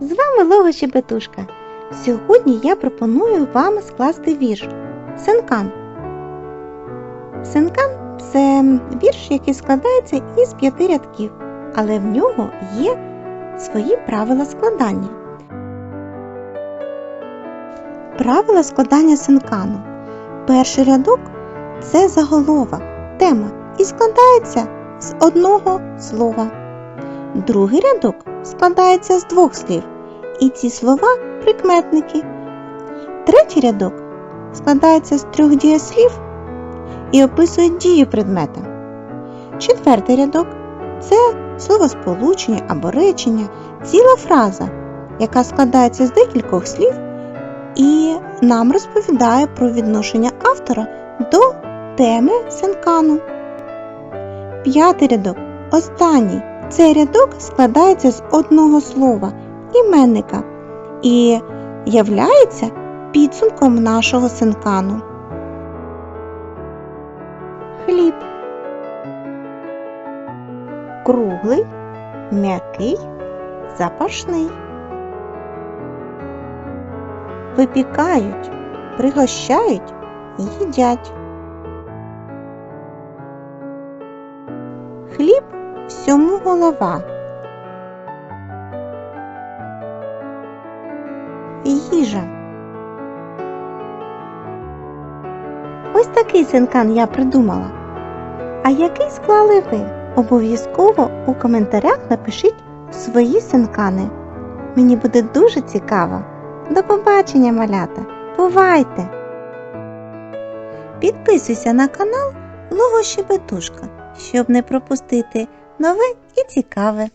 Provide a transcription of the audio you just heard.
З вами Лого Щебетушка. Сьогодні я пропоную вам скласти вірш Сенкан. Сенкан це вірш, який складається із п'яти рядків, але в нього є свої правила складання. Правила складання синкану. Перший рядок це заголовок, тема і складається з одного слова. Другий рядок складається з двох слів, і ці слова прикметники. Третій рядок складається з трьох дієслів і описує дію предмета. Четвертий рядок це словосполучення або речення, ціла фраза, яка складається з декількох слів і нам розповідає про відношення автора до теми сенкану. П'ятий рядок останній. Цей рядок складається з одного слова іменника і являється підсумком нашого синкану. Хліб круглий, м'який, запашний. Випікають, пригощають, їдять. Хліб всьому голова. Їжа. Ось такий синкан я придумала. А який склали ви? Обов'язково у коментарях напишіть свої синкани. Мені буде дуже цікаво. До побачення, малята! Бувайте! Підписуйся на канал Лого Щебетушка, щоб не пропустити нове і цікаве.